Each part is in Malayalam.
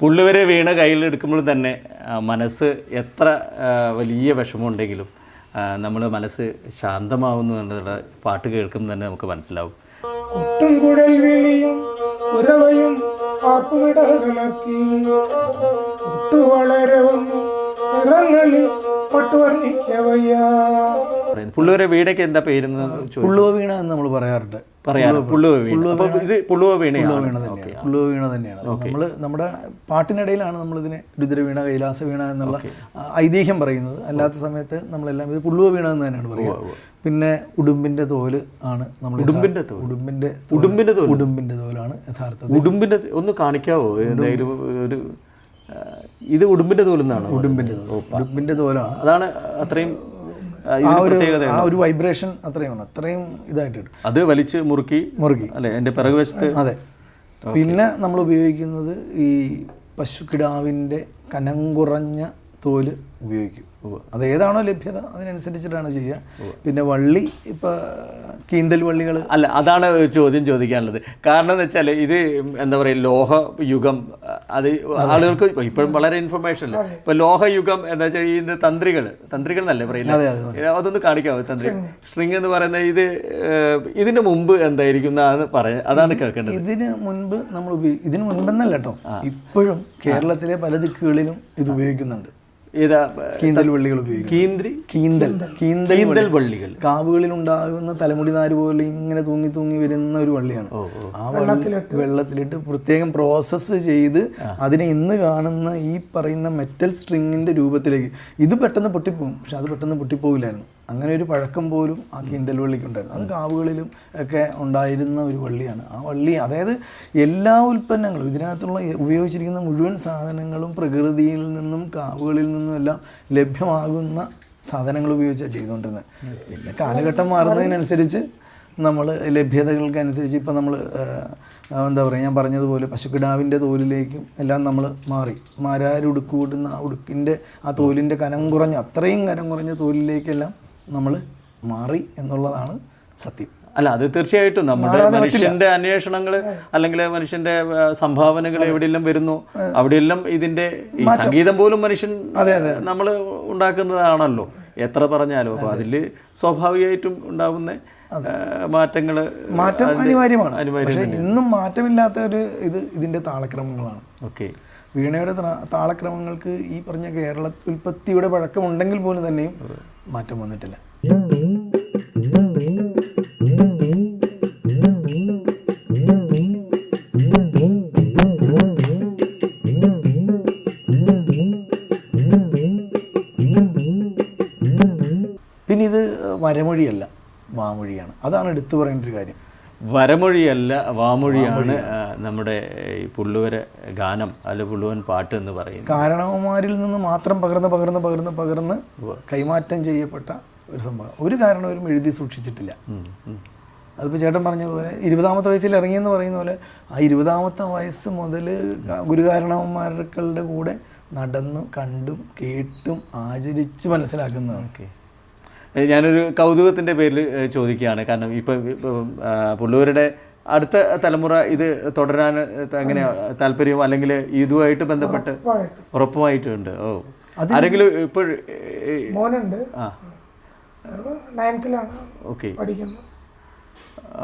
പുള്ളുവരെ വീണ കയ്യിലെടുക്കുമ്പോൾ തന്നെ മനസ്സ് എത്ര വലിയ വിഷമമുണ്ടെങ്കിലും നമ്മൾ മനസ്സ് ശാന്തമാവുന്നു എന്നുള്ള പാട്ട് കേൾക്കുമ്പോൾ തന്നെ നമുക്ക് മനസ്സിലാവും. ഒട്ടും കുഴൽ വിളിയും ഒട്ടു വളരവും വന്നു നിറങ്ങളിൽ പുള്ളുവരെ വീടൊക്കെ എന്താ പേര് പുള്ളുവ വീണ എന്ന് നമ്മൾ പറയാറുണ്ട്. പറയാറ്. പുള്ളുവ വീണ. ഇത് പുള്ളുവ വീണയാണ് വീണ തന്നെയാണ്. പുള്ളുവ വീണ തന്നെയാണ്. നമ്മൾ നമ്മുടെ പാട്ടിനിടയിലാണ് നമ്മൾ ഇതിനെ രുദ്രവീണ കൈലാസ വീണ എന്നുള്ള ഐതിഹ്യം പറയുന്നത്. അല്ലാത്ത സമയത്ത് നമ്മളെല്ലാം ഇത് പുള്ളുവ വീണ എന്ന് തന്നെയാണ് പറയുക. പിന്നെ ഉടുമ്പിന്റെ തോൽ ആണ് നമ്മൾ ഉടുമ്പിന്റെ? ഉടുമ്പിന്റെ ഉടുമ്പിന്റെ തോൽ? ഉടുമ്പിന്റെ തോലാണ് യഥാർത്ഥത്തിൽ. ഉടുമ്പിന്റെ ഒന്ന് കാണിക്കാവോ? എന്തെങ്കിലും ഒരു ഇത് ഉടുമ്പിന്റെ തോലെന്നാണ്? ഉടുമ്പിന്റെ തോൽ. ഉടുമ്പിന്റെ തോലാണ്. അതാണ് അത്രയും ആ, ഒരു ആ ഒരു വൈബ്രേഷൻ അത്രയുമാണ് അത്രയും ഇതായിട്ട് കിട്ടും അത് വലിച്ച് മുറുക്കി മുറുക്കി. അല്ലെ? എന്റെ പിറകുവശത്ത്? അതെ. പിന്നെ നമ്മൾ ഉപയോഗിക്കുന്നത് ഈ പശുക്കിടാവിന്റെ കനം കുറഞ്ഞ തോൽ ഉപയോഗിക്കും. അത് ഏതാണോ ലഭ്യത അതിനനുസരിച്ചിട്ടാണ് ചെയ്യുക. പിന്നെ വള്ളി ഇപ്പൊ കീന്തൽ വള്ളികൾ. അല്ല അതാണ് ചോദ്യം ചോദിക്കാനുള്ളത്. കാരണം എന്ന് വെച്ചാൽ ഇത് എന്താ പറയുക ലോഹ യുഗം അത്. ആളുകൾക്ക് ഇപ്പോഴും വളരെ ഇൻഫർമേഷൻ അല്ലേ? ഇപ്പൊ ലോഹയുഗം എന്താ വെച്ചാൽ ഈ തന്ത്രികൾ തന്ത്രികൾ എന്നല്ലേ പറയുന്നത്? അതൊന്ന് കാണിക്കാമോ തന്ത്രി? സ്ട്രിങ്. എന്ന് പറയുന്നത് ഇത് ഇതിന് മുമ്പ് എന്തായിരിക്കും എന്നാണ് പറയാ അതാണ് കേൾക്കേണ്ടത്. ഇതിന് മുൻപ് നമ്മൾ ഇതിന് മുൻപെന്നല്ല കേട്ടോ. ഇപ്പോഴും കേരളത്തിലെ പല ദിക്കുകളിലും ഇത് ഉപയോഗിക്കുന്നുണ്ട്. കീന്തൽ വള്ളികൾ ഉപയോഗിക്കും കീന്ത്രി? കീന്തൽ. കീന്തൽ. കീന്തൽ വള്ളികൾ. കാവുകളിൽ ഉണ്ടാകുന്ന തലമുടി നാര് പോലെ ഇങ്ങനെ തൂങ്ങി തൂങ്ങി വരുന്ന ഒരു വള്ളിയാണ്. ആ വെള്ളത്തിലിട്ട്. വെള്ളത്തിലിട്ട് പ്രത്യേകം പ്രോസസ്സ് ചെയ്ത് അതിനെ ഇന്ന് കാണുന്ന ഈ പറയുന്ന മെറ്റൽ സ്ട്രിങ്ങിന്റെ രൂപത്തിലേക്ക് ഇത് പെട്ടെന്ന് പൊട്ടിപ്പോകും പക്ഷെ അത് പെട്ടെന്ന് പൊട്ടിപ്പോകില്ലായിരുന്നു അങ്ങനെ ഒരു പഴക്കം പോലും ആ കീന്തൽ വള്ളിക്ക് ഉണ്ടായിരുന്നു അത് കാവുകളിലും ഒക്കെ ഉണ്ടായിരുന്ന ഒരു വള്ളിയാണ്. ആ വള്ളി അതായത് എല്ലാ ഉൽപ്പന്നങ്ങളും ഇതിനകത്തുള്ള ഉപയോഗിച്ചിരിക്കുന്ന മുഴുവൻ സാധനങ്ങളും പ്രകൃതിയിൽ നിന്നും കാവുകളിൽ നിന്നും എല്ലാം ലഭ്യമാകുന്ന സാധനങ്ങൾ ഉപയോഗിച്ചാണ് ചെയ്തുകൊണ്ടിരുന്നത്. പിന്നെ കാലഘട്ടം മാറുന്നതിനനുസരിച്ച് നമ്മൾ ലഭ്യതകൾക്കനുസരിച്ച് ഇപ്പം നമ്മൾ എന്താ പറയുക ഞാൻ പറഞ്ഞതുപോലെ പശുക്കിടാവിന്റെ തോലിലേക്കും എല്ലാം നമ്മൾ മാറി. മാരാരുടുക്ക് കൂട്ടുന്ന ആ ഉടുക്കിന്റെ ആ തോലിന്റെ കനം കുറഞ്ഞ അത്രയും കനം കുറഞ്ഞ തോലിലേക്കെല്ലാം നമ്മൾ മാറി എന്നുള്ളതാണ് സത്യം. അല്ല അത് തീർച്ചയായിട്ടും. നമ്മുടെ മനുഷ്യന്റെ അന്വേഷണങ്ങൾ അല്ലെങ്കിൽ മനുഷ്യന്റെ സംഭാവനകൾ എവിടെയെല്ലാം വരുന്നു അവിടെയെല്ലാം ഇതിന്റെ ഈ സംഗീതം പോലും മനുഷ്യൻ നമ്മൾ ഉണ്ടാക്കുന്നതാണല്ലോ. എത്ര പറഞ്ഞാലും അപ്പോൾ അതിൽ സ്വാഭാവികമായിട്ടും ഉണ്ടാവുന്ന മാറ്റങ്ങൾ മാറ്റം അനിവാര്യമാണ്. പക്ഷേ ഇന്നും മാറ്റമില്ലാത്ത ഒരു ഇത് ഇതിന്റെ താളക്രമങ്ങളാണ്. ഓക്കെ. വീണയുടെ താളക്രമങ്ങൾക്ക് ഈ പറഞ്ഞ കേരള ഉൽപ്പത്തിയുടെ പഴക്കമുണ്ടെങ്കിൽ പോലും തന്നെയും മാറ്റം വന്നിട്ടില്ല. പിന്നെ ഇത് വരമൊഴിയല്ല മാമൊഴിയാണ്. അതാണ് എടുത്തു പറയേണ്ട ഒരു കാര്യം. വരമൊഴിയല്ല വാമൊഴിയാണ് നമ്മുടെ ഈ പുള്ളുവര ഗാനം അല്ല പുള്ളുവൻ പാട്ട് എന്ന് പറയുന്നത്. കാരണവന്മാരിൽ നിന്ന് മാത്രം പകർന്ന് പകർന്ന് പകർന്ന് പകർന്ന് കൈമാറ്റം ചെയ്യപ്പെട്ട ഒരു സംഭവം. ഒരു കാരണവരും എഴുതി സൂക്ഷിച്ചിട്ടില്ല. അതിപ്പോൾ ചേട്ടൻ പറഞ്ഞതുപോലെ ഇരുപതാമത്തെ വയസ്സിൽ ഇറങ്ങിയെന്ന് പറയുന്ന പോലെ ആ ഇരുപതാമത്തെ വയസ്സ് മുതൽ ഗുരുകാരണവന്മാരുടെ കൂടെ നടന്നും കണ്ടും കേട്ടും ആചരിച്ച് മനസ്സിലാക്കുന്നതാണ്. ഓക്കെ. ഞാനൊരു കൗതുകത്തിന്റെ പേരിൽ ചോദിക്കുകയാണ്. കാരണം ഇപ്പം പുള്ളൂരുടെ അടുത്ത തലമുറ ഇത് തുടരാൻ അങ്ങനെ താല്പര്യം അല്ലെങ്കിൽ ഇതുമായിട്ട് ബന്ധപ്പെട്ട് ഉറപ്പുമായിട്ടുണ്ട്. ഓ. ആരെങ്കിലും ഇപ്പോൾ മോനുണ്ട്. ആ. നയൻത്തിലാണ് ഓക്കെ. പഠിക്കുന്നത്.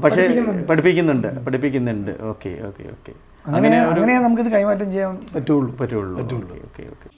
പക്ഷേ പഠിപ്പിക്കുന്നുണ്ട്. പഠിപ്പിക്കുന്നുണ്ട്. Okay okay okay. അങ്ങനെ അങ്ങനെ നമുക്കിത് കൈമാറ്റം ചെയ്യാൻ പറ്റുള്ളൂ. പറ്റുള്ളൂ. Okay okay.